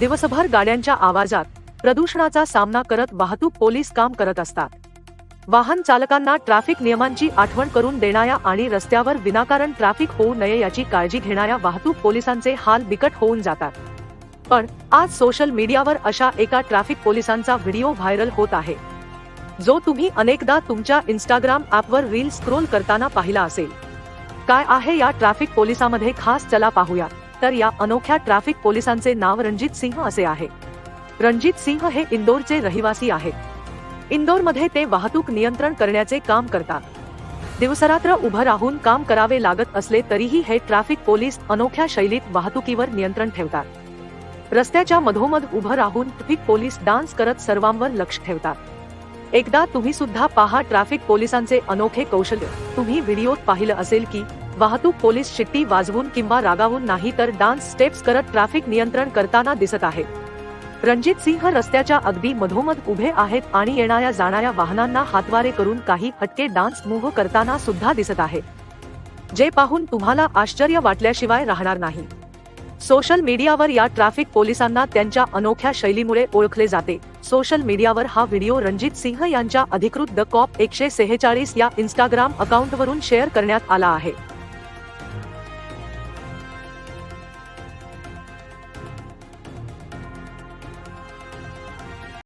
दिवसभर गाड्यांच्या आवाजात प्रदूषणाचा सामना करत वाहतूक पोलीस काम करत असतात. वाहन चालकांना ट्रॅफिक नियमांची आठवण करून देणाऱ्या आणि रस्त्यावर विनाकारण ट्रॅफिक होऊ नये याची काळजी घेणाऱ्या वाहतूक पोलिसांचे हाल बिकट होऊन जातात. पण आज सोशल मीडियावर अशा एका ट्रॅफिक पोलिसांचा व्हिडिओ व्हायरल होत आहे. जो तुम्ही अनेकदा तुमच्या इंस्टाग्राम ॲपवर रील स्क्रोल करताना पाहिला असेल. काय आहे या ट्रॅफिक पोलिसामध्ये खास चला पाहूया. तर या अनोख्या ट्रॅफिक पोलिसांचे नाव रणजित सिंह असे आहे. रणजित सिंह हे इंदोरचे रहिवासी आहेत. इंदोरमध्ये ते वाहतूक नियंत्रण करण्याचे काम करतात. दिवसरात्र उभं राहून काम करावे लागत असले तरीही हे ट्रॅफिक पोलीस अनोख्या शैलीत वाहतुकीवर नियंत्रण ठेवतात. रस्त्याच्या मधोमध उभं राहून ट्रॅफिक पोलीस डान्स करत सर्वांवर लक्ष ठेवतात. एकदा तुम्ही सुद्धा पहा ट्रॅफिक पोलिसांचे अनोखे कौशल्य. तुम्ही व्हिडिओत पाहिलं असेल की वाहतूक पोलीस शिट्टी वाजवून किंवा रागावून नाही तर डान्स स्टेप्स करत ट्रॅफिक नियंत्रण करताना दिसत आहेत रणजित सिंह रस्त्याच्या अगदी मधोमध उभे आहेत आणि येणाऱ्या जाणाऱ्या वाहनांना हातवारे करून काही हटके डान्स मूव्ह करताना सुद्धा दिसत आहे. जे पाहून तुम्हाला आश्चर्य वाटल्याशिवाय राहणार नाही. सोशल मीडियावर या ट्रॅफिक पोलिसांना त्यांच्या अनोख्या शैलीमुळे ओळखले जाते. सोशल मीडियावर हा व्हिडिओ रणजित सिंह यांच्या अधिकृत द कॉप एकशे सेहेचाळीस या इंस्टाग्राम अकाउंटवरून शेअर करण्यात आला आहे.